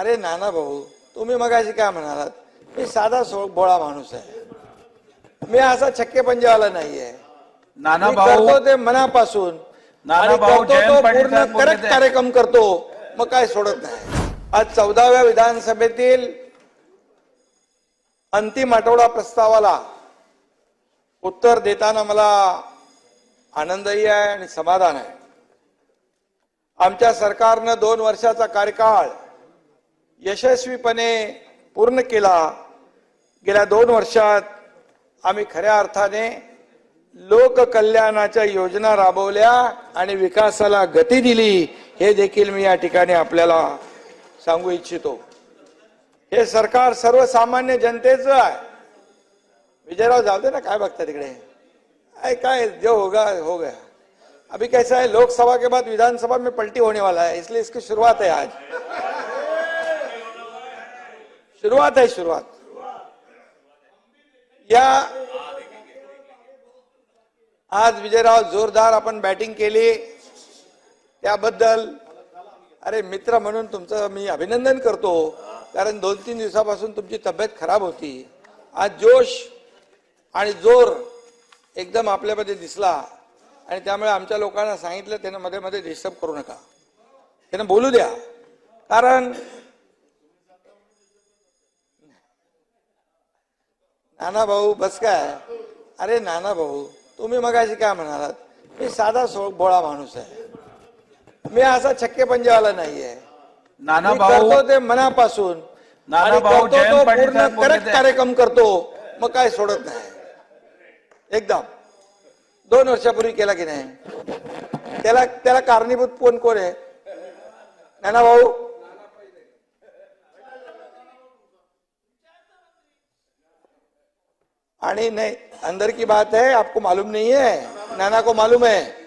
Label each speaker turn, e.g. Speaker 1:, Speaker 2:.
Speaker 1: अरे नाना भाऊ तुम्ही मगाशी काय म्हणालात? मी साधा सो भोळा माणूस आहे. मी असा छक्के पंजावाला नाहीये.
Speaker 2: नाना भाऊ
Speaker 1: करतो ते मनापासून.
Speaker 2: नाना भाऊ,
Speaker 1: पूर्ण करेक्ट. कार्यक्रम करतो. मग काय सोडत नाही. आज चौदाव्या विधानसभेतील अंतिम आठवडा प्रस्तावाला उत्तर देताना मला आनंदही आहे आणि समाधान आहे. आमच्या सरकारनं दोन वर्षाचा कार्यकाळ यशस्वीपणे पूर्ण केला. गेल्या दोन वर्षात आम्ही खऱ्या अर्थाने लोककल्याणाच्या योजना राबवल्या आणि विकासाला गती दिली हे देखील मी या ठिकाणी आपल्याला सांगू इच्छितो. हे सरकार सर्वसामान्य जनतेचं आहे. विजयराव जाऊ दे ना काय बघता तिकडे? अरे काय जो होगा हो गया. अभी कैसा है? लोकसभा के बाद विधानसभा में पलटी होने वाला है इसलिए इसकी शुरुआत है आज. सुरुवात आहे सुरुवात. या आज विजयराव जोरदार आपण बॅटिंग केली. त्याबद्दल अरे मित्र म्हणून तुमचं मी अभिनंदन करतो. कारण दोन तीन दिवसापासून तुमची तब्येत खराब होती. आज जोश आणि जोर एकदम आपल्यामध्ये दिसला. आणि त्यामुळे आमच्या लोकांना सांगितलं त्यानं मध्ये मध्ये डिस्टर्ब करू नका. त्यांना बोलू द्या. कारण नाना भाऊ बस काय अरे नाना भाऊ तुम्ही मगाशी काय म्हणालात? मी साधा सो भोळा माणूस आहे. मी असा छक्के पंजावाला नाहीये.
Speaker 2: नाना भाऊ
Speaker 1: करतो ते मनापासून.
Speaker 2: नाना भाऊ,
Speaker 1: करतो पूर्ण
Speaker 2: साहेब बोलले
Speaker 1: करेक्ट
Speaker 2: ते.
Speaker 1: कार्यक्रम करतो. मग काय सोडत नाही. एकदम. दोन वर्षापूर्वी केला की नाही? त्याला त्याला कारणीभूत कोण कोण आहे? नाना भाऊ आणि नहीं अंदर की बात है आपको मालूम नहीं है नाना को मालूम है।